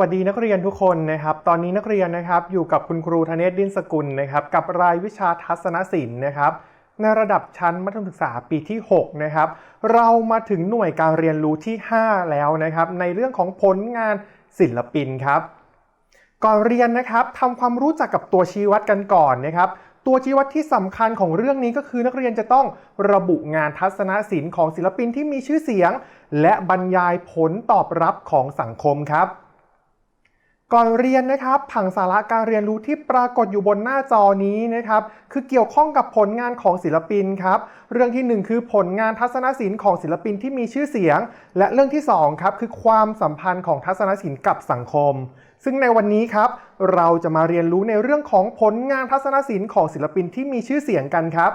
สวัสดีนักเรียนทุกคนนะครับ ตอนนี้นักเรียนนะครับอยู่กับคุณครูธเนศดินสกุลนะครับ กับรายวิชาทัศนศิลป์นะครับ ในระดับชั้นมัธยมศึกษาปีที่ 6 นะครับ เรามาถึงหน่วยการเรียนรู้ที่ 5 แล้วนะครับ ในเรื่องของผลงานศิลปินครับ ก่อนเรียนนะครับทำความรู้จักกับตัวชี้วัดกันก่อนนะครับ ตัวชี้วัดที่สำคัญของเรื่องนี้ก็คือนักเรียนจะต้องระบุงานทัศนศิลป์ของศิลปินที่มีชื่อเสียง และบรรยายผลตอบรับของสังคมครับ ก่อนเรียนนะครับผังสาระการเรียนรู้ที่ปรากฏอยู่บนหน้าจอนี้นะครับคือเกี่ยวข้องกับผลงานของศิลปินครับเรื่องที่หนึ่งคือผลงานทัศนศิลป์ของศิลปินที่มีชื่อเสียง และเรื่องที่สองครับคือความสัมพันธ์ของทัศนศิลป์กับสังคม ซึ่งในวันนี้ครับเราจะมาเรียนรู้ในเรื่องของผลงานทัศนศิลป์ของศิลปินที่มีชื่อเสียงกันครับ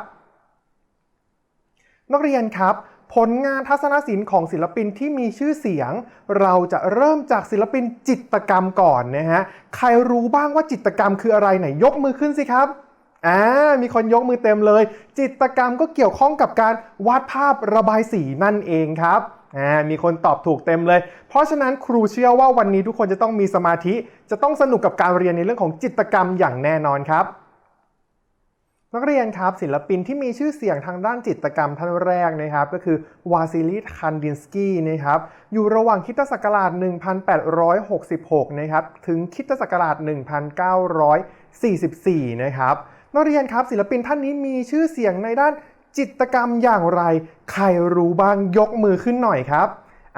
นักเรียนครับ ผลงานทัศนศิลป์ของศิลปินที่มีชื่อเสียง เราจะเริ่มจากศิลปินจิตรกรรมก่อนนะฮะ ใครรู้บ้างว่าจิตรกรรมคืออะไรไหนยกมือขึ้นสิครับอ่ามีคนยกมือเต็มเลย จิตรกรรมก็เกี่ยวข้องกับการวาดภาพระบายสีนั่นเองครับอ่ามีคนตอบถูกเต็มเลย เพราะฉะนั้นครูเชื่อว่าวันนี้ทุกคนจะต้องมีสมาธิ จะต้องสนุกกับการเรียนในเรื่องของจิตรกรรมอย่างแน่นอนครับ นักเรียนครับศิลปินที่มีชื่อเสียงทางด้านจิตรกรรมท่านแรกนะครับ ก็คือวาซิลิคันดินสกี้นะครับอยู่ระหว่างคริสตศักราช 1866 นะครับถึงคริสตศักราช 1944 นะครับนักเรียนครับศิลปินท่านนี้มีชื่อเสียงในด้านจิตรกรรมอย่างไร ใครรู้บ้างยกมือขึ้นหน่อยครับ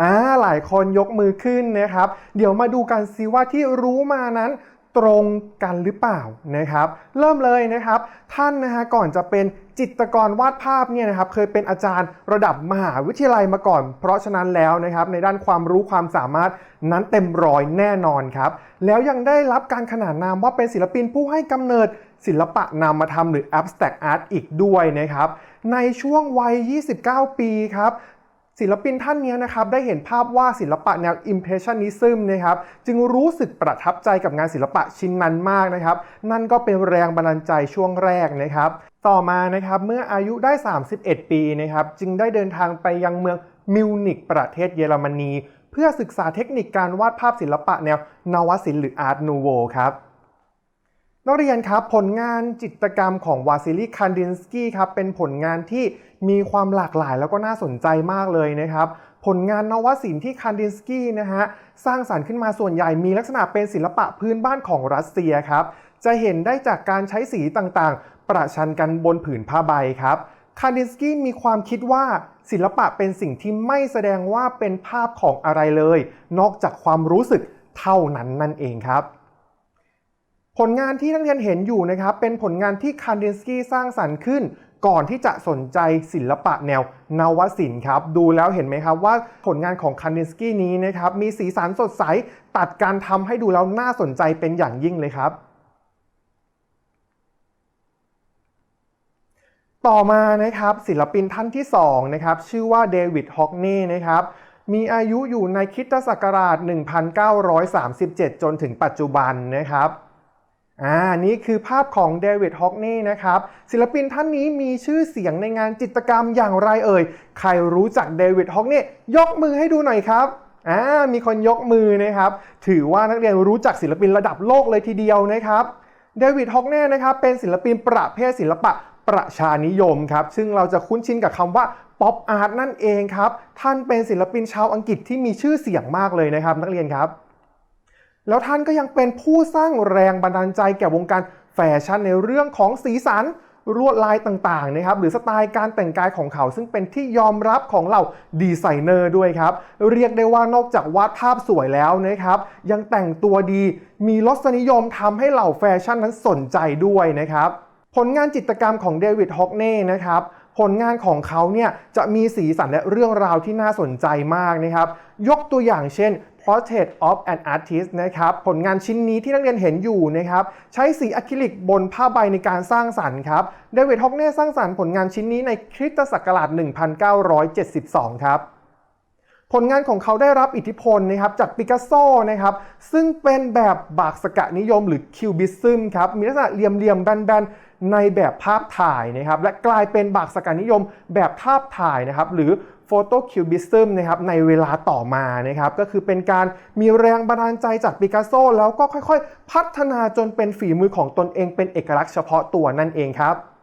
อ่าหลายคนยกมือขึ้นนะครับ เดี๋ยวมาดูกันซิว่าที่รู้มานั้น ตรงกันหรือเปล่านะครับ เริ่มเลยนะครับ ท่านนะฮะก่อนจะเป็นจิตรกรวาดภาพเนี่ยนะครับเคยเป็นอาจารย์ระดับมหาวิทยาลัยมาก่อน เพราะฉะนั้นแล้วนะครับในด้านความรู้ความสามารถนั้นเต็มร้อยแน่นอนครับ แล้วยังได้รับการขนานนามว่าเป็นศิลปินผู้ให้กำเนิดศิลปะนามธรรมหรือ abstract art อีกด้วยนะครับ ในช่วงวัย 29 ปีครับ ศิลปินท่านนี้นะครับได้เห็นภาพวาดศิลปะแนว Impressionism นะครับจึงรู้สึกประทับใจกับงานศิลปะชิ้นนั้นมากนะครับ นั่นก็เป็นแรงบันดาลใจช่วงแรกนะครับ ต่อมานะครับเมื่ออายุได้ 31 ปีนะครับจึงได้เดินทางไปยังเมืองมิวนิกประเทศเยอรมนี เพื่อศึกษาเทคนิคการวาดภาพศิลปะแนวนวศิลป์หรือ Art Nouveau ครับ นักเรียนครับผลงานจิตรกรรมของวาซิลีคันดินสกี้ครับเป็นผลงานที่มีความหลากหลายแล้วก็น่าสนใจมากเลยนะครับผลงานนวศิลป์ที่คันดินสกี้นะฮะสร้างสรรค์ขึ้นมาส่วนใหญ่มีลักษณะเป็นศิลปะพื้นบ้านของรัสเซียครับจะเห็นได้จากการใช้สีต่างๆ ประชันกันบนผืนผ้าใบครับคันดินสกี้มีความคิดว่าศิลปะเป็นสิ่งที่ไม่แสดงว่าเป็นภาพของอะไรเลย นอกจากความรู้สึกเท่านั้นนั่นเองครับ ผลงานที่นักเรียนเห็นอยู่นะครับ เป็นผลงานที่คันดินสกี้สร้างสรรค์ขึ้น ก่อนที่จะสนใจศิลปะแนวนวศิลป์ครับ ดูแล้วเห็นไหมครับว่าผลงานของคันดินสกี้นี้นะครับ มีสีสันสดใส ตัดการทำให้ดูแล้วน่าสนใจเป็นอย่างยิ่งเลยครับต่อมานะครับศิลปินท่านที่2นะครับชื่อว่าเดวิดฮอกเน่นะครับมีอายุอยู่ในคริสตศักราช 1937 จนถึงปัจจุบันนะครับ อ่านี่คือภาพของเดวิดฮอกนี่นะครับ ศิลปินท่านนี้มีชื่อเสียงในงานจิตรกรรมอย่างไรเอ่ย ใครรู้จักเดวิดฮอกนี่ยกมือให้ดูหน่อยครับอ่ามีคนยกมือนะครับ ถือว่านักเรียนรู้จักศิลปินระดับโลกเลยทีเดียวนะครับเดวิดฮอกเน่นะครับเป็นศิลปินประเภทศิลปะประชานิยมครับ ซึ่งเราจะคุ้นชินกับคำว่าป๊อปอาร์ตนั่นเองครับ ท่านเป็นศิลปินชาวอังกฤษที่มีชื่อเสียงมากเลยนะครับ นักเรียนครับ แล้วท่านก็ยังเป็นผู้สร้างแรงบันดาลใจแก่วงการแฟชั่นในเรื่องของสีสันลวดลายต่างๆนะครับหรือสไตล์การแต่งกายของเขา ซึ่งเป็นที่ยอมรับของเหล่าดีไซเนอร์ด้วยครับ เรียกได้ว่านอกจากวาดภาพสวยแล้วนะครับ ยังแต่งตัวดีมีรสนิยมทำให้เหล่าแฟชั่นนั้นสนใจด้วยนะครับ ผลงานจิตรกรรมของเดวิดฮอกเน่นะครับผลงานของเขาเนี่ยจะมีสีสันและเรื่องราวที่น่าสนใจมากนะครับ ยกตัวอย่างเช่น Portrait of an Artist นะครับผลงานชิ้นนี้ที่นักเรียนเห็นอยู่นะครับใช้สีอะคริลิกบนผ้าใบในการสร้างสรรค์ครับเดวิดฮอกเน่สร้างสรรค์ผลงานชิ้นนี้ในคริสตศักราช 1972 ครับผลงานของเขาได้รับอิทธิพลนะครับจากปิกัสโซนะครับซึ่งเป็นแบบบากสกะนิยมหรือคิวบิซึมครับมีลักษณะเหลี่ยมๆแบนๆในแบบภาพถ่ายนะครับและกลายเป็นบากสกะนิยมแบบภาพถ่ายนะครับหรือ โฟโตคิวบิซึมนะครับในเวลาต่อมานะครับก็คือเป็นการมีแรงบันดาลใจจากปิกัสโซแล้วก็ค่อยๆ พัฒนาจนเป็นฝีมือของตนเองเป็นเอกลักษณ์เฉพาะตัวนั่นเองครับ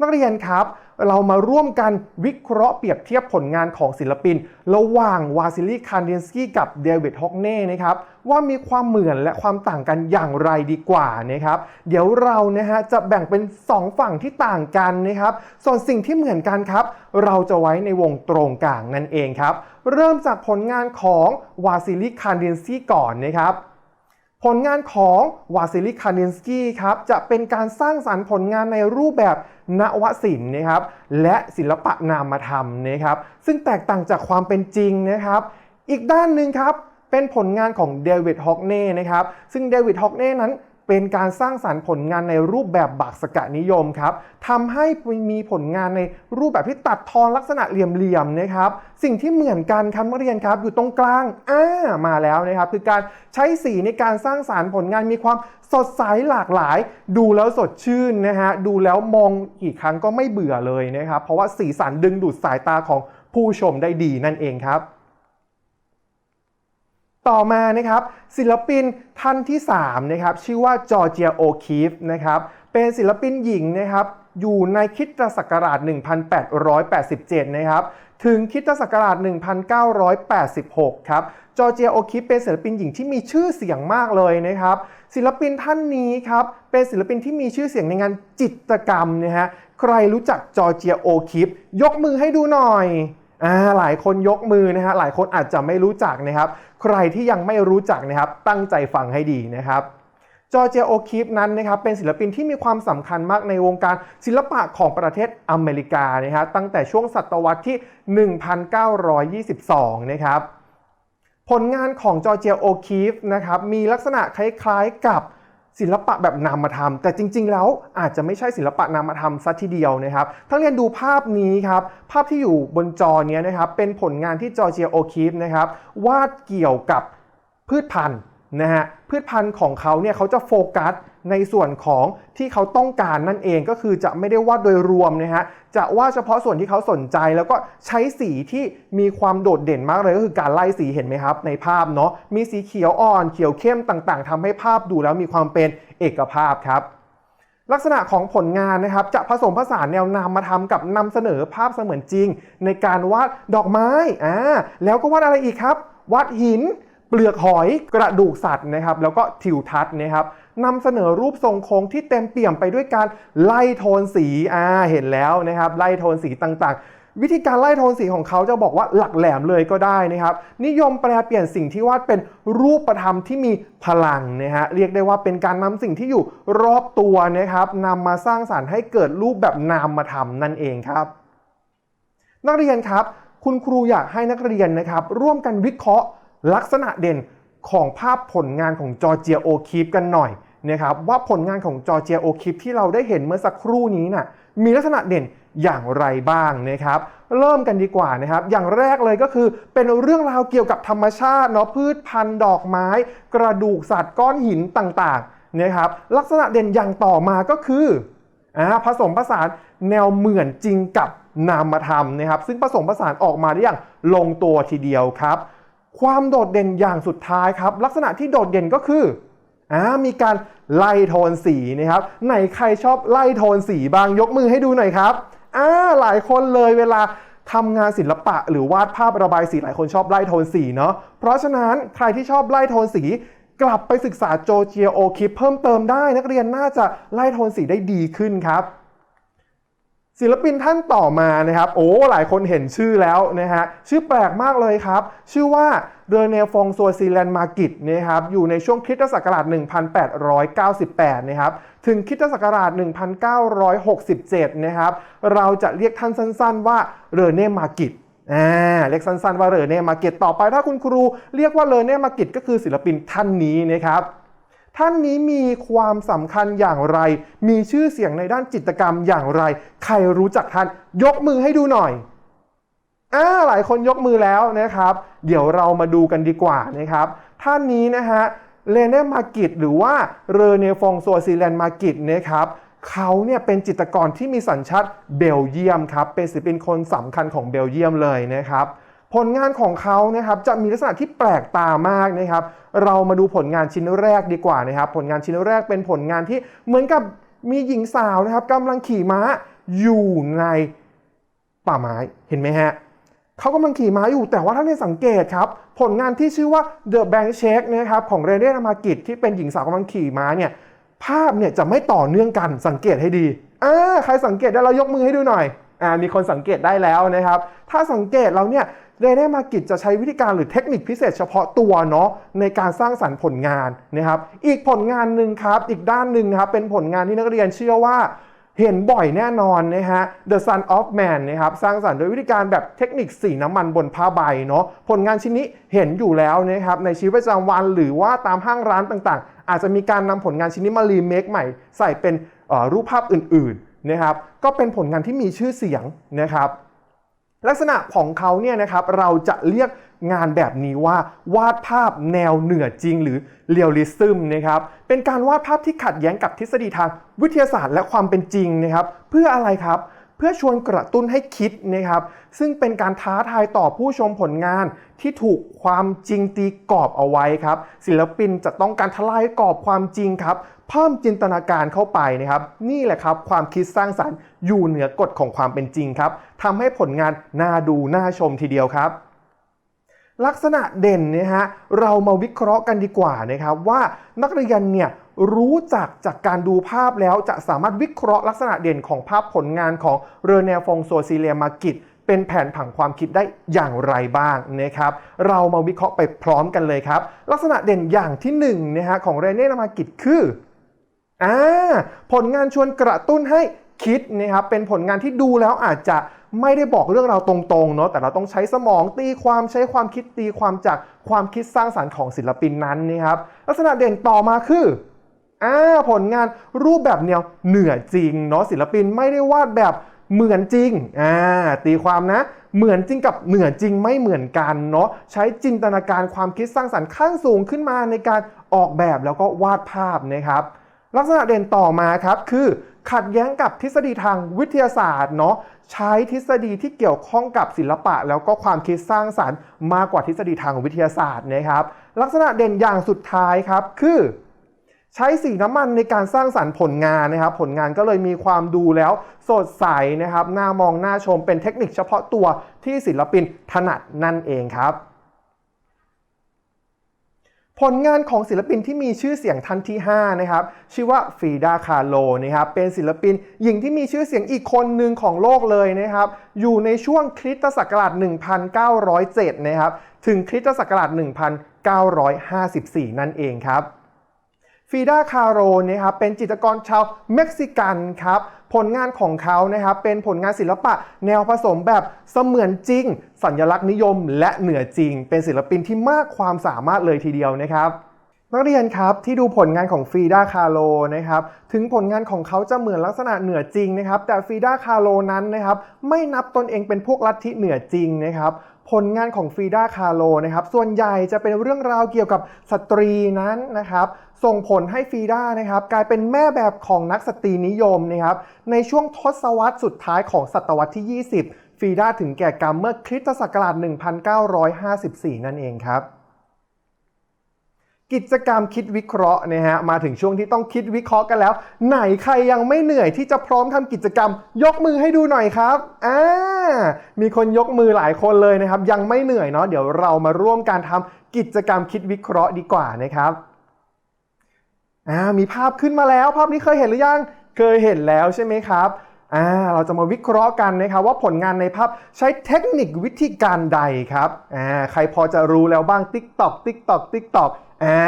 นักเรียนครับ เรามาร่วมกันวิเคราะห์เปรียบเทียบผลงานของศิลปิน ระหว่างวาซิลีคานดินสกี้กับเดวิดฮอกเน่นะครับว่ามีความเหมือนและความต่างกันอย่างไรดีกว่านะครับ เดี๋ยวเรานะฮะจะแบ่งเป็น 2 ฝั่งที่ต่างกันนะครับ ส่วนสิ่งที่เหมือนกันครับ เราจะไว้ในวงตรงกลางนั่นเองครับ เริ่มจากผลงานของวาซิลีคานดินสกี้ก่อนนะครับผลงานของวาซิลิคานินสกี้ครับจะเป็นการสร้างสรรค์ผลงานในรูปแบบ นวศิลป์นะครับและศิลปะนามธรรมนะครับซึ่งแตกต่างจากความเป็นจริงนะครับอีกด้านหนึ่งครับเป็นผลงานของเดวิดฮอกเน่นะครับซึ่งเดวิดฮอกเน่นั้น เป็นการสร้างสรรค์ผลงานในรูปแบบบักสกะนิยมครับทำให้มีผลงานในรูปแบบที่ตัดทอนลักษณะเหลี่ยมๆนะครับ สิ่งที่เหมือนกันครับนักเรียนครับ อยู่ตรงกลางอ่ามาแล้วนะครับ คือการใช้สีในการสร้างสารรค์ผลงานมีความสดใสหลากหลาย ดูแล้วสดชื่นนะฮะดูแล้วมองกี่ครั้งก็ไม่เบื่อเลยนะครับ เพราะว่าสีสันดึงดูดสายตาของผู้ชมได้ดีนั่นเองครับ ต่อมานะครับศิลปินท่านที่3นะครับชื่อว่าจอร์เจียโอคีฟนะครับเป็นศิลปินหญิงนะครับอยู่ในคิดศักราช 1887 นะครับถึงคิดศักราช 1986 ครับจอร์เจียโอคีฟเป็นศิลปินหญิงที่มีชื่อเสียงมากเลยนะครับ ศิลปินท่านนี้ครับเป็นศิลปินที่มีชื่อเสียงในงานจิตรกรรมนะฮะใครรู้จักจอร์เจียโอคีฟยกมือให้ดูหน่อย อ่าหลายคนยกมือนะฮะหลายคนอาจจะไม่รู้จักนะครับ ใครที่ยังไม่รู้จักนะครับ ตั้งใจฟังให้ดีนะครับจอร์เจโอคีฟนั้นนะครับเป็นศิลปินที่มีความสำคัญมากในวงการศิลปะของประเทศอเมริกานะครับตั้งแต่ช่วงศตวรรษที่ 1922 นะครับ ผลงานของจอร์เจโอคีฟนะครับมีลักษณะคล้ายๆกับ ศิลปะแบบนามธรรม แต่จริง ๆ แล้วอาจจะไม่ใช่ศิลปะนามธรรมซะทีเดียวนะครับทั้งเรียนดูภาพนี้ครับภาพที่อยู่บนจอเนี้ยนะครับเป็นผลงานที่จอร์เจียโอคีฟนะครับวาดเกี่ยวกับพืชพันธุ์นะฮะพืชพันธุ์ของเขาเนี่ยเขาจะโฟกัส ในส่วนของที่เขาต้องการนั่นเองก็คือจะไม่ได้วาดโดยรวมนะฮะจะวาดเฉพาะส่วนที่เขาสนใจ แล้วก็ใช้สีที่มีความโดดเด่นมากเลยก็คือการไล่สีเห็นไหมครับ ในภาพเนาะมีสีเขียวอ่อนเขียวเข้มต่างๆทำให้ภาพดูแล้วมีความเป็นเอกภาพครับลักษณะของผลงานนะครับจะผสมผสานแนวนามมาทำกับนำเสนอภาพเสมือนจริง ในการวาดดอกไม้อ่าแล้วก็วาดอะไรอีกครับ วาดหิน เปลือกหอยกระดูกสัตว์นะครับแล้วก็ทิวทัศน์นะครับนำเสนอรูปทรงโค้งที่เต็มเปี่ยมไปด้วยการไล่โทนสีอ่าเห็นแล้วนะครับไล่โทนสีต่างๆวิธีการไล่โทนสีของเขาจะบอกว่าหลักแหลมเลยก็ได้นะครับ นิยมแปลเปลี่ยนสิ่งที่วาดเป็นรูปธรรมที่มีพลังนะฮะเรียกได้ว่าเป็นการนำสิ่งที่อยู่รอบตัวนะครับนำมาสร้างสารรค์ให้เกิดรูปแบบนามธรรมนั่นเองครับ นักเรียนครับ คุณครูอยากให้นักเรียนนะครับ ร่วมกันวิเคราะห์ ลักษณะเด่นของภาพผลงานของจอร์เจียโอคีฟกันหน่อยนะครับว่าผลงานของจอร์เจียโอคีฟที่เราได้เห็นเมื่อสักครู่นี้น่ะมีลักษณะเด่นอย่างไรบ้างนะครับ เริ่มกันดีกว่านะครับ อย่างแรกเลยก็คือเป็นเรื่องราวเกี่ยวกับธรรมชาติเนาะพืชพันธุ์ดอกไม้ กระดูกสัตว์ก้อนหินต่างๆนะครับลักษณะเด่นอย่างต่อมาก็คืออ่าผสมผสานแนวเหมือนจริงกับนามธรรมนะครับ ซึ่งผสมผสานออกมาได้อย่างลงตัวทีเดียวครับ ความโดดเด่นอย่างสุดท้ายครับ ลักษณะที่โดดเด่นก็คืออ่ามีการไล่โทนสีนะครับไหนใครชอบไล่โทนสีบ้างยกมือให้ดูหน่อยครับอ่าหลายคนเลยเวลาทำงานศิลปะ หรือวาดภาพระบายสีหลายคนชอบไล่โทนสีเนาะเพราะฉะนั้นใครที่ชอบไล่โทนสี กลับไปศึกษาโจเจียโอคิปเพิ่มเติมได้ นักเรียนน่าจะไล่โทนสีได้ดีขึ้นครับ ศิลปินท่านต่อมานะครับ โอ้ หลายคนเห็นชื่อแล้วนะฮะ ชื่อแปลกมากเลยครับ ชื่อว่าเรเนฟองซัวซีแลนมากิตนะครับ อยู่ในช่วงคริสตศักราช 1898 นะครับ ถึงคริสตศักราช 1967 นะครับ เราจะเรียกท่านสั้นๆว่าเรเนมากิตอ่าเรียกสั้นๆว่าเรเน่มากิตต่อไปถ้าคุณครูเรียกว่าเรเน่มากิตก็คือศิลปินท่านนี้นะครับ ท่านนี้มีความสำคัญอย่างไร มีชื่อเสียงในด้านจิตกรรมอย่างไร ใครรู้จักท่าน ยกมือให้ดูหน่อยอ่าหลายคนยกมือแล้วนะครับ เดี๋ยวเรามาดูกันดีกว่านะครับ ท่านนี้นะฮะเลเน่มากิตหรือว่าเรเนฟองซัวซีแลนมากิตนะครับเขาเนี่ยเป็นจิตรกรที่มีสัญชาติเบลเยียมครับ เป็นศิลปินคนสำคัญของเบลเยียมเลยนะครับ ผลงานของเขานะครับจะมีลักษณะที่แปลกตามากนะครับ เรามาดูผลงานชิ้นแรกดีกว่านะครับ ผลงานชิ้นแรกเป็นผลงานที่เหมือนกับมีหญิงสาวนะครับกำลังขี่ม้าอยู่ในป่าไม้เห็นไหมฮะเขากำลังขี่ม้าอยู่แต่ว่าถ้าในสังเกตครับ ผลงานที่ชื่อว่า The Bank Check นะครับของเรเน่นามากิจที่เป็นหญิงสาวกำลังขี่ม้าเนี่ยภาพเนี่ยจะไม่ต่อเนื่องกันสังเกตให้ดีอ่าใครสังเกตได้เรายกมือให้ดูหน่อยอ่ามีคนสังเกตได้แล้วนะครับ ถ้าสังเกตเราเนี่ย เรเน่มากิจจะใช้วิธีการหรือเทคนิคพิเศษเฉพาะตัวเนาะในการสร้างสรรค์ผลงานนะครับ อีกผลงานหนึ่งครับ อีกด้านหนึ่งนะครับเป็นผลงานที่นักเรียนเชื่อว่าเห็นบ่อยแน่นอนนะฮะ The Son of Man นะครับ สร้างสรรค์โดยวิธีการแบบเทคนิคสีน้ำมันบนผ้าใบเนาะ ผลงานชิ้นนี้เห็นอยู่แล้วนะครับ ในชีวิตประจำวันหรือว่าตามห้างร้านต่างๆ อาจจะมีการนำผลงานชิ้นนี้มารีเมคใหม่ ใส่เป็นรูปภาพอื่นๆนะครับ ก็เป็นผลงานที่มีชื่อเสียงนะครับ ลักษณะของเขาเนี่ยนะครับเราจะเรียกงานแบบนี้ว่าวาดภาพแนวเหนือจริงหรือเรียลลิซึมนะครับเป็นการวาดภาพที่ขัดแย้งกับทฤษฎีทางวิทยาศาสตร์และความเป็นจริงนะครับ เพื่ออะไรครับ เพื่อชวนกระตุ้นให้คิดนะครับซึ่งเป็นการท้าทายต่อผู้ชมผลงานที่ถูกความจริงตีกรอบเอาไว้ครับ ศิลปินจะต้องการทลายกรอบความจริงครับ เพิ่มจินตนาการเข้าไปนะครับ นี่แหละครับ ความคิดสร้างสรรค์อยู่เหนือกฎของความเป็นจริงครับทำให้ผลงานน่าดูน่าชมทีเดียวครับลักษณะเด่นนะฮะเรามาวิเคราะห์กันดีกว่านะครับว่านักเรียนเนี่ยรู้จักจากการดูภาพแล้วจะสามารถวิเคราะห์ลักษณะเด่นของภาพผลงานของเรเนฟงโซซิเลียมากิตเป็นแผนผังความคิดได้อย่างไรบ้างนะครับเรามาวิเคราะห์ไปพร้อมกันเลยครับ ลักษณะเด่นอย่างที่หนึ่งนะฮะของเรเน่นามากิตคือ อ่าผลงานชวนกระตุ้นให้คิดนะครับเป็นผลงานที่ดูแล้วอาจจะไม่ได้บอกเรื่องราวตรงๆเนาะแต่เราต้องใช้สมองตีความใช้ความคิดตีความจากความคิดสร้างสารรค์ของศิลปินนั้นนะครับลักษณะเด่นต่อมาคืออ่าผลงานรูปแบบแนวเหนือจริงเนาะศิลปินไม่ได้วาดแบบเหมือนจริงอ่าตีความนะ เหมือนจริงกับเหนือจริงไม่เหมือนกันเนาะใช้จินตนาการความคิดสร้างสรรค์ขั้นสูงขึ้นมาในการออกแบบแล้วก็วาดภาพนะครับ ลักษณะเด่นต่อมาครับคือขัดแย้งกับทฤษฎีทางวิทยาศาสตร์เนาะใช้ทฤษฎีที่เกี่ยวข้องกับศิลปะ แล้วก็ความคิดสร้างสารรค์มากกว่าทฤษฎีทางวิทยาศาสตร์นะครับ ลักษณะเด่นอย่างสุดท้ายครับคือ ใช้สีน้ำมันในการสร้างสรรค์ผลงานนะครับ ผลงานก็เลยมีความดูแล้วสดใสนะครับน่ามองน่าชมเป็นเทคนิคเฉพาะตัวที่ศิลปินถนัดนั่นเองครับ ผลงานของศิลปินที่มีชื่อเสียงท่านที่ 5 นะครับ ชื่อว่าฟรีดาคาโลนะครับเป็นศิลปินหญิงที่มีชื่อเสียงอีกคนหนึ่งของโลกเลยนะครับ อยู่ในช่วงคริสตศักราช 1907 นะครับ ถึงคริสตศักราช 1954 นั่นเองครับ ฟีดาคาโรนะครับเป็นจิตรกรชาวเม็กซิกันครับผลงานของเขานะครับเป็นผลงานศิลปะแนวผสมแบบเสมือนจริง สัญลักษณ์นิยม และเหนือจริง เป็นศิลปินที่มากความสามารถเลยทีเดียวนะครับนักเรียนครับที่ดูผลงานของฟีดาคาโลนะครับถึงผลงานของเขาจะเหมือนลักษณะเหนือจริงนะครับแต่ฟีดาคาโลนั้นนะครับไม่นับตนเองเป็นพวกลัทธิเหนือจริงนะครับผลงานของฟีดาคาโลนะครับส่วนใหญ่จะเป็นเรื่องราวเกี่ยวกับสตรีนั้นนะครับ ส่งผลให้ฟีด้านะครับกลายเป็นแม่แบบของนักสตรีนิยมนะครับในช่วงทศวรรษสุดท้ายของศตวรรษที่ 20 ฟีด้าถึงแก่กรรมเมื่อคริสตศักราช 1954 นั่นเองครับกิจกรรมคิดวิเคราะห์นะฮะมาถึงช่วงที่ต้องคิดวิเคราะห์กันแล้ว ไหนใครยังไม่เหนื่อยที่จะพร้อมทำกิจกรรม ยกมือให้ดูหน่อยครับอ่ามีคนยกมือหลายคนเลยนะครับ ยังไม่เหนื่อยเนาะเดี๋ยวเรามาร่วมการทำกิจกรรมคิดวิเคราะห์ดีกว่านะครับ อ่ามีภาพขึ้นมาแล้ว ภาพนี้เคยเห็นหรือยังเคยเห็นแล้วใช่ไหมครับอ่าเราจะมาวิเคราะห์กันนะครับว่าผลงานในภาพใช้เทคนิควิธีการใดครับอ่าใครพอจะรู้แล้วบ้าง TikTok TikTok TikTok อ่า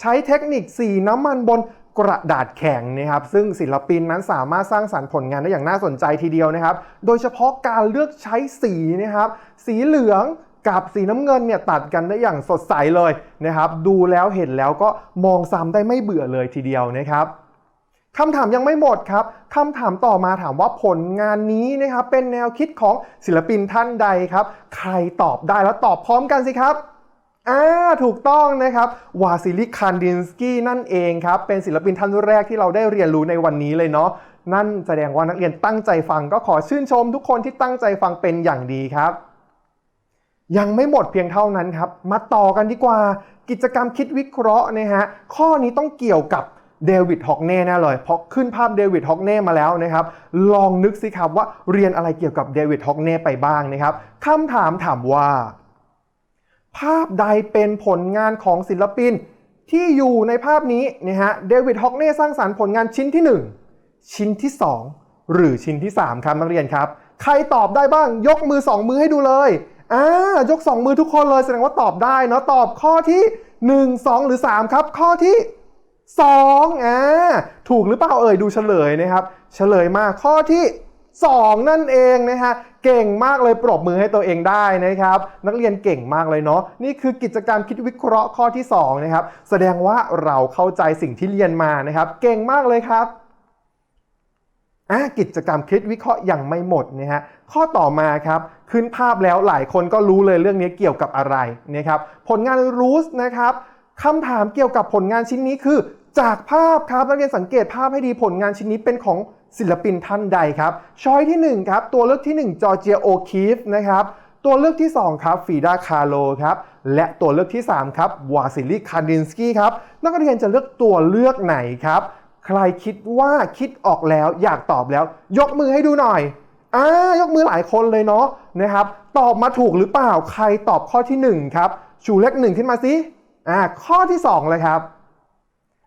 ใช้เทคนิคสีน้ำมันบนกระดาษแข็งนะครับซึ่งศิลปินนั้นสามารถสร้างสรรค์ผลงานได้อย่างน่าสนใจทีเดียวนะครับ โดยเฉพาะการเลือกใช้สีนะครับ สีเหลือง กับสีน้ำเงินเนี่ยตัดกันได้อย่างสดใสเลยนะครับ ดูแล้วเห็นแล้วก็มองซ้ำได้ไม่เบื่อเลยทีเดียวนะครับคำถามยังไม่หมดครับคำถามต่อมาถามว่าผลงานนี้นะครับเป็นแนวคิดของศิลปินท่านใดครับ ใครตอบได้แล้วตอบพร้อมกันสิครับอ่าถูกต้องนะครับวาซิลิคันดินสกี้นั่นเองครับ เป็นศิลปินท่านแรกที่เราได้เรียนรู้ในวันนี้เลยเนาะนั่นแสดงว่านักเรียนตั้งใจฟังก็ขอชื่นชมทุกคนที่ตั้งใจฟังเป็นอย่างดีครับ ยังไม่หมดเพียงเท่านั้นครับ มาต่อกันดีกว่า กิจกรรมคิดวิเคราะห์นะฮะ ข้อนี้ต้องเกี่ยวกับเดวิดฮอกเน่แน่เลย เพราะขึ้นภาพเดวิดฮอกเน่มาแล้วนะครับ ลองนึกสิครับว่าเรียนอะไรเกี่ยวกับเดวิดฮอกเน่ไปบ้างนะครับคำถามถามว่า ภาพใดเป็นผลงานของศิลปินที่อยู่ในภาพนี้นะฮะ เดวิดฮอกเน่สร้างสารรค์ผลงานชิ้นที่ 1 ชิ้นที่ 2 หรือชิ้นที่ 3 ครับนักเรียนครับ ใครตอบได้บ้างยกมือ 2 มือให้ดูเลย อ่ายก 2 มือทุกคนเลยแสดงว่าตอบได้เนาะตอบข้อที่ 1 2 หรือ 3 ครับ ข้อที่2อ่าถูกหรือเปล่าเอ่ยดูเฉลยนะครับ เฉลยมาข้อที่ 2 นั่นเองนะฮะเก่งมากเลยปรบมือให้ตัวเองได้นะครับ นักเรียนเก่งมากเลยเนาะนี่คือกิจกรรมคิดวิเคราะห์ข้อที่2นะครับแสดงว่าเราเข้าใจสิ่งที่เรียนมานะครับ เก่งมากเลยครับ กิจกรรมคิดวิเคราะห์ยังไม่หมดนะฮะข้อต่อมาครับขึ้นภาพแล้วหลายคนก็รู้เลยเรื่องนี้เกี่ยวกับอะไรนะครับผลงานรูสนะครับคำถามเกี่ยวกับผลงานชิ้นนี้คือ จากภาพครับนักเรียนสังเกตภาพให้ดีผลงานชิ้นนี้เป็นของศิลปินท่านใดครับช้อยที่1ครับตัวเลือกที่ 1 จอร์เจียโอคีฟนะครับตัวเลือกที่ 2 ครับฟีดาคาโลครับและตัวเลือกที่ 3 ครับวาซิลิคาดินสกี้ครับนักเรียนจะเลือกตัวเลือกไหนครับ ใครคิดว่าคิดออกแล้วอยากตอบแล้ว ยกมือให้ดูหน่อยอ่ายกมือหลายคนเลยเนาะนะครับตอบมาถูกหรือเปล่าใครตอบข้อที่1ครับชูเลขหนึ่งขึ้นมาสิอ่าข้อที่ 2 เลยครับ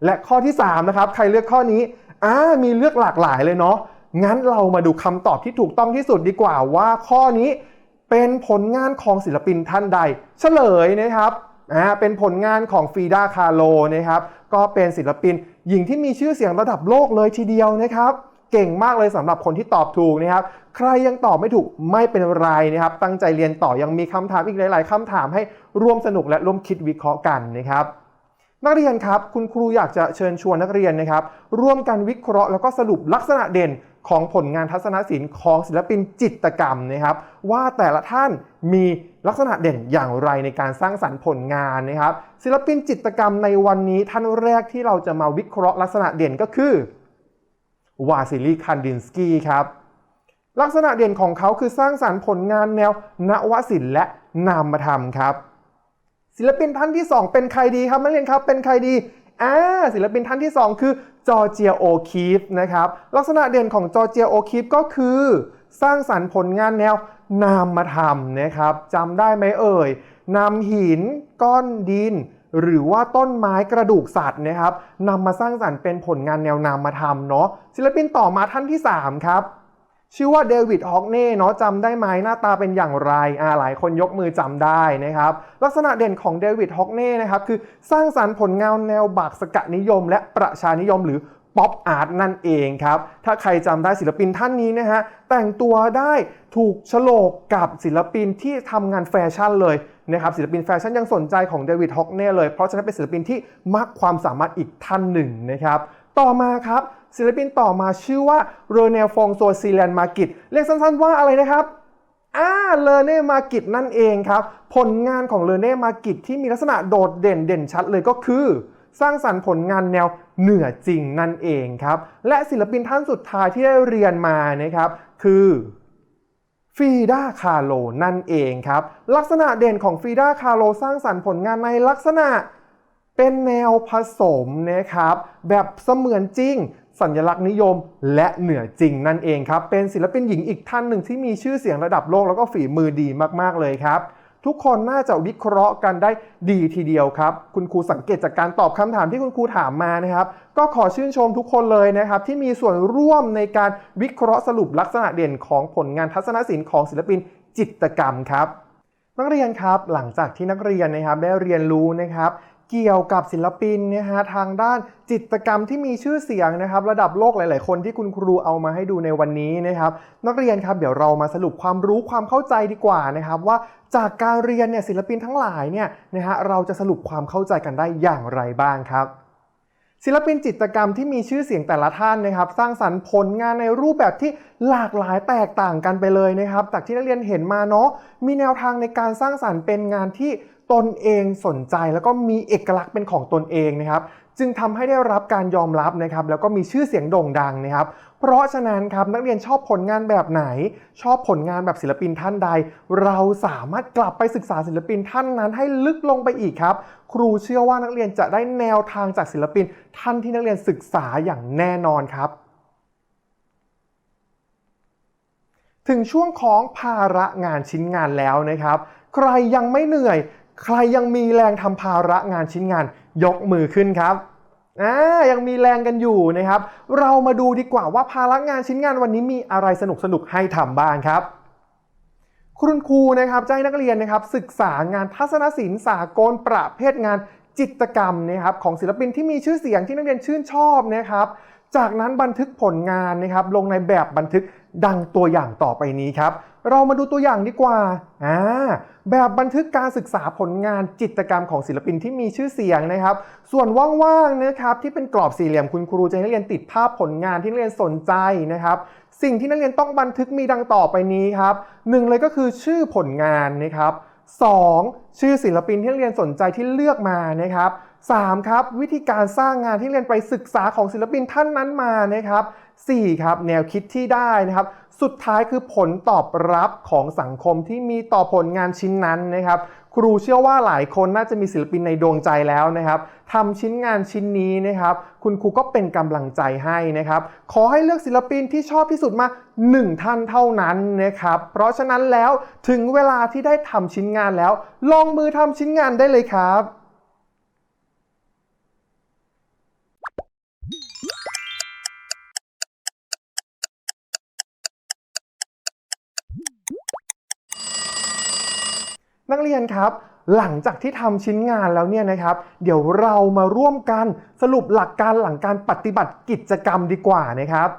และข้อที่3นะครับใครเลือกข้อนี้อ่ามีเลือกหลากหลายเลยเนาะงั้นเรามาดูคำตอบที่ถูกต้องที่สุดดีกว่าว่าข้อนี้เป็นผลงานของศิลปินท่านใด เฉลยนะครับอ่าเป็นผลงานของฟีดาคาโลนะครับ ก็เป็นศิลปิน หญิงที่มีชื่อเสียงระดับโลกเลยทีเดียวนะครับ เก่งมากเลยสำหรับคนที่ตอบถูกนะครับ ใครยังตอบไม่ถูกไม่เป็นไรนะครับ ตั้งใจเรียนต่อยังมีคำถามอีกหลาย ๆคำถามให้ร่วมสนุกและร่วมคิดวิเคราะห์กันนะครับนักเรียนครับ คุณครูอยากจะเชิญชวนนักเรียนนะครับ ร่วมกันวิเคราะห์แล้วก็สรุปลักษณะเด่น ของผลงานทัศนศิลป์ของศิลปินจิตรกรรมนะครับ ว่าแต่ละท่านมีลักษณะเด่นอย่างไรในการสร้างสรรค์ผลงานนะครับ ศิลปินจิตรกรรมในวันนี้ท่านแรกที่เราจะมาวิเคราะห์ลักษณะเด่นก็คือวาซิลีคันดินสกี้ครับลักษณะเด่นของเขาคือสร้างสรรค์ผลงานแนวนวศิลป์และนามธรรมครับ ศิลปินท่านที่ 2 เป็นใครดีครับนักเรียนครับเป็นใครดีอ่าศิลปินท่านที่ 2 คือ จอร์เจียโอคีฟนะครับลักษณะเด่นของจอร์เจียโอคีฟก็คือ สร้างสรรค์ผลงานแนวนามธรรมนะครับจำได้ไหมเอ่ยนำหิน ก้อนดิน หรือว่าต้นไม้กระดูกสัตว์นะครับนำมาสร้างสรรค์เป็นผลงานแนวนามธรรมเนาะศิลปินต่อมาท่านที่ 3 ครับ ชื่อว่าเดวิดฮอกเน่เนาะจำได้ไหมหน้าตาเป็นอย่างไรอ่าหลายคนยกมือจำได้นะครับ ลักษณะเด่นของเดวิดฮอกเน่นะครับคือสร้างสรรค์ผลงานแนวบากสกะนิยม และประชานิยมหรือป๊อปอาร์ตนั่นเองครับ ถ้าใครจำได้ศิลปินท่านนี้นะฮะ แต่งตัวได้ถูกฉลกกับศิลปินที่ทำงานแฟชั่นเลยนะครับศิลปินแฟชั่นยังสนใจของเดวิดฮอกเน่เลย เพราะฉะนั้นเป็นศิลปินที่มากความสามารถอีกท่านหนึ่งนะครับ ต่อมาครับศิลปินต่อมาชื่อว่าโรเนลฟองโซซีแลนมากิตเรียกสั้นๆว่าอะไรนะครับอ่าเลเน่มากิตนั่นเองครับ ผลงานของเลเน่มากิตที่มีลักษณะโดดเด่นเด่นชัดเลยก็คือ สร้างสรรค์ผลงานแนวเหนือจริงนั่นเองครับ และศิลปินท่านสุดท้ายที่ได้เรียนมานะครับคือฟีดาคาโลนั่นเองครับ ลักษณะเด่นของฟีดาคาโลสร้างสรรค์ผลงานในลักษณะเป็นแนวผสมนะครับ แบบเสมือนจริง สัญลักษณ์นิยม และเหนือจริงนั่นเองครับ เป็นศิลปินหญิงอีกท่านหนึ่งที่มีชื่อเสียงระดับโลกแล้วก็ฝีมือดีมากๆเลยครับ ทุกคนน่าจะวิเคราะห์กันได้ดีทีเดียวครับ คุณครูสังเกตจากการตอบคำถามที่คุณครูถามมานะครับ ก็ขอชื่นชมทุกคนเลยนะครับ ที่มีส่วนร่วมในการวิเคราะห์สรุปลักษณะเด่นของผลงานทัศนศิลป์ของศิลปินจิตรกรรมครับนักเรียนครับหลังจากที่นักเรียนนะครับได้เรียนรู้นะครับ เกี่ยวกับศิลปินนะฮะทางด้านจิตรกรรมที่มีชื่อเสียงนะครับ ระดับโลกหลาย ๆ คนที่คุณครูเอามาให้ดูในวันนี้นะครับ นักเรียนครับเดี๋ยวเรามาสรุปความรู้ความเข้าใจดีกว่านะครับว่าจากการเรียนเนี่ยศิลปินทั้งหลายเนี่ยนะฮะเราจะสรุปความเข้าใจกันได้อย่างไรบ้างครับศิลปินจิตรกรรมที่มีชื่อเสียงแต่ละท่านนะครับ สร้างสรรค์ผลงานในรูปแบบที่หลากหลายแตกต่างกันไปเลยนะครับจากที่นักเรียนเห็นมาเนาะมีแนวทางในการสร้างสรรค์เป็นงานที่ ตนเองสนใจแล้วก็มีเอกลักษณ์เป็นของตนเองนะครับ จึงทำให้ได้รับการยอมรับนะครับ แล้วก็มีชื่อเสียงโด่งดังนะครับ เพราะฉะนั้นครับนักเรียนชอบผลงานแบบไหน ชอบผลงานแบบศิลปินท่านใด เราสามารถกลับไปศึกษาศิลปินท่านนั้น ให้ลึกลงไปอีกครับ ครูเชื่อว่านักเรียนจะได้แนวทางจากศิลปิน ท่านที่นักเรียนศึกษาอย่างแน่นอนครับถึงช่วงของภาระงานชิ้นงานแล้วนะครับ ใครยังไม่เหนื่อย ใครยังมีแรงทำภาระงานชิ้นงานยกมือขึ้นครับอ่ายังมีแรงกันอยู่นะครับ เรามาดูดีกว่าว่าภาระงานชิ้นงานวันนี้มีอะไรสนุกๆให้ทำบ้างครับ คุณครูนะครับจะให้นักเรียนนะครับ ศึกษางานทัศนศิลป์สากลประเภทงานจิตกรรมนะครับของศิลปินที่มีชื่อเสียงที่นักเรียนชื่นชอบนะครับ จากนั้นบันทึกผลงานนะครับ ลงในแบบบันทึกดังตัวอย่างต่อไปนี้ครับ เรามาดูตัวอย่างดีกว่าอ่าแบบบันทึกการศึกษาผลงานจิตรกรรมของศิลปินที่มีชื่อเสียงนะครับ ส่วนว่างๆนะครับที่เป็นกรอบสี่เหลี่ยมคุณครูจะให้นักเรียนติดภาพผลงานที่นักเรียนสนใจนะครับสิ่งที่นักเรียนต้องบันทึกมีดังต่อไปนี้ครับหนึ่งเลยก็คือชื่อผลงานนะครับ 2. ชื่อศิลปินที่นักเรียนสนใจที่เลือกมานะครับ 3. ครับวิธีการสร้างงานที่เรียนไปศึกษาของศิลปินท่านนั้นมานะครับ 4. ครับแนวคิดที่ได้นะครับ สุดท้ายคือผลตอบรับของสังคมที่มีต่อผลงานชิ้นนั้นนะครับครูเชื่อว่าหลายคนน่าจะมีศิลปินในดวงใจแล้วนะครับทำชิ้นงานชิ้นนี้นะครับ คุณครูก็เป็นกำลังใจให้นะครับ ขอให้เลือกศิลปินที่ชอบที่สุดมา 1 ท่านเท่านั้นนะครับ เพราะฉะนั้นแล้วถึงเวลาที่ได้ทำชิ้นงานแล้ว ลงมือทำชิ้นงานได้เลยครับ นักเรียนครับ หลังจากที่ทำชิ้นงานแล้วเนี่ยนะครับ เดี๋ยวเรามาร่วมกันสรุปหลักการหลังการปฏิบัติกิจกรรมดีกว่านะครับ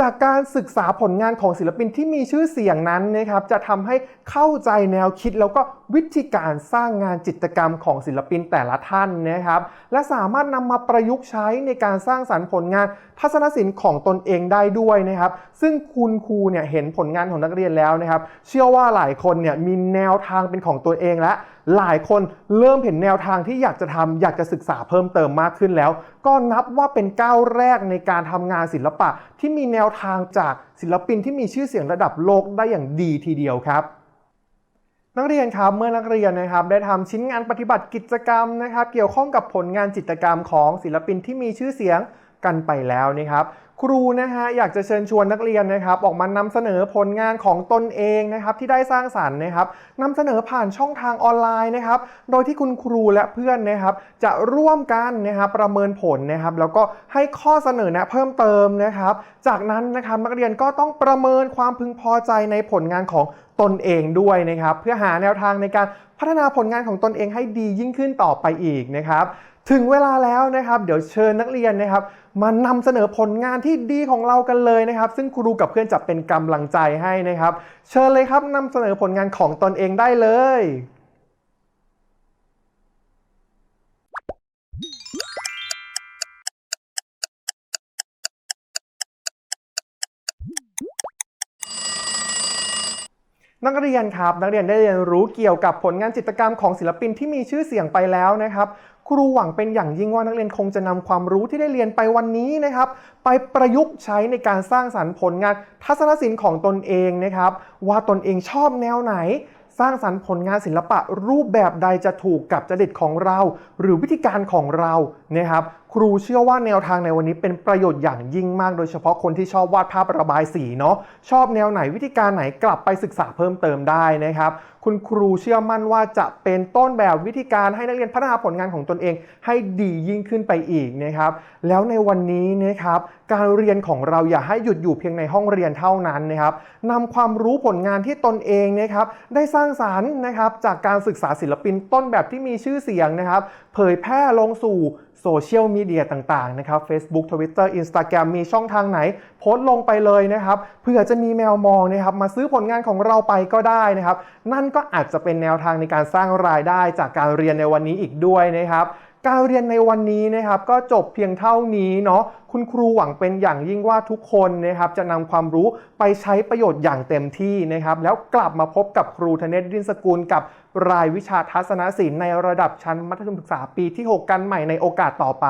จากการศึกษาผลงานของศิลปินที่มีชื่อเสียงนั้นนะครับจะทำให้เข้าใจแนวคิดแล้วก็วิธีการสร้างงานจิตรกรรมของศิลปินแต่ละท่านนะครับ และสามารถนำมาประยุกต์ใช้ในการสร้างสรรค์ผลงานทัศนศิลป์ของตนเองได้ด้วยนะครับ ซึ่งคุณครูเนี่ยเห็นผลงานของนักเรียนแล้วนะครับ เชื่อว่าหลายคนเนี่ยมีแนวทางเป็นของตัวเองและ หลายคนเริ่มเห็นแนวทางที่อยากจะทำอยากจะศึกษาเพิ่มเติมมากขึ้นแล้ว ก็นับว่าเป็นก้าวแรกในการทำงานศิลปะ ที่มีแนวทางจากศิลปินที่มีชื่อเสียงระดับโลกได้อย่างดีทีเดียวครับนักเรียนครับเมื่อนักเรียนนะครับได้ทำชิ้นงานปฏิบัติกิจกรรมนะครับ เกี่ยวข้องกับผลงานจิตรกรรมของศิลปินที่มีชื่อเสียง กันไปแล้วนะครับครูนะฮะอยากจะเชิญชวนนักเรียนนะครับออกมานำเสนอผลงานของตนเองนะครับที่ได้สร้างสรรค์นะครับนำเสนอผ่านช่องทางออนไลน์นะครับโดยที่คุณครูและเพื่อนนะครับจะร่วมกันนะครับประเมินผลนะครับแล้วก็ให้ข้อเสนอแนะเพิ่มเติมนะครับจากนั้นนะครับนักเรียนก็ต้องประเมินความพึงพอใจในผลงานของตนเองด้วยนะครับเพื่อหาแนวทางในการพัฒนาผลงานของตนเองให้ดียิ่งขึ้นต่อไปอีกนะครับถึงเวลาแล้วนะครับ เดี๋ยวเชิญนักเรียนนะครับ มานำเสนอผลงานที่ดีของเรากันเลยนะครับ ซึ่งครูกับเพื่อนจะเป็นกำลังใจให้นะครับ เชิญเลยครับนำเสนอผลงานของตนเองได้เลยนักเรียนครับนักเรียนได้เรียนรู้เกี่ยวกับผลงานจิตรกรรมของศิลปินที่มีชื่อเสียงไปแล้วนะครับ ครูหวังเป็นอย่างยิ่งว่านักเรียนคงจะนำความรู้ที่ได้เรียนไปวันนี้นะครับ ไปประยุกต์ใช้ในการสร้างสรรค์ผลงานทัศนศิลป์ของตนเองนะครับ ว่าตนเองชอบแนวไหน สร้างสรรค์ผลงานศิลปะรูปแบบใดจะถูกกับจริตของเรา หรือวิธีการของเรานะครับ ครูเชื่อว่าแนวทางในวันนี้เป็นประโยชน์อย่างยิ่งมาก โดยเฉพาะคนที่ชอบวาดภาพระบายสีเนาะชอบแนวไหนวิธีการไหนกลับไปศึกษาเพิ่มเติมได้นะครับ คุณครูเชื่อมั่นว่าจะเป็นต้นแบบวิธีการให้นักเรียนพัฒนาผลงานของตนเอง ให้ดียิ่งขึ้นไปอีกนะครับ แล้วในวันนี้นะครับการเรียนของเราอย่าให้หยุดอยู่เพียงในห้องเรียนเท่านั้นนะครับนำความรู้ผลงานที่ตนเองนะครับได้สร้างสารรค์นะครับจากการศึกษาศิลปินต้นแบบที่มีชื่อเสียงนะครับ เผยแพร่ลงสู่ โซเชียลมีเดียต่างๆนะครับ Facebook Twitter Instagram มีช่องทางไหน โพสต์ลงไปเลยนะครับเพื่อจะมีแมวมองนะครับมาซื้อผลงานของเราไปก็ได้นะครับ นั่นก็อาจจะเป็นแนวทางในการสร้างรายได้จากการเรียนในวันนี้อีกด้วยนะครับ การเรียนในวันนี้นะครับก็จบเพียงเท่านี้เนาะคุณครูหวังเป็นอย่างยิ่งว่าทุกคนนะครับจะนำความรู้ไปใช้ประโยชน์อย่างเต็มที่นะครับแล้วกลับมาพบกับครูธเนศดินสกุลกับรายวิชาทัศนศิลป์ในระดับชั้นมัธยมศึกษาปีที่ 6 กันใหม่ในโอกาสต่อไป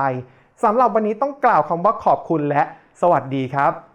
สำหรับวันนี้ต้องกล่าวคำว่าขอบคุณและสวัสดีครับ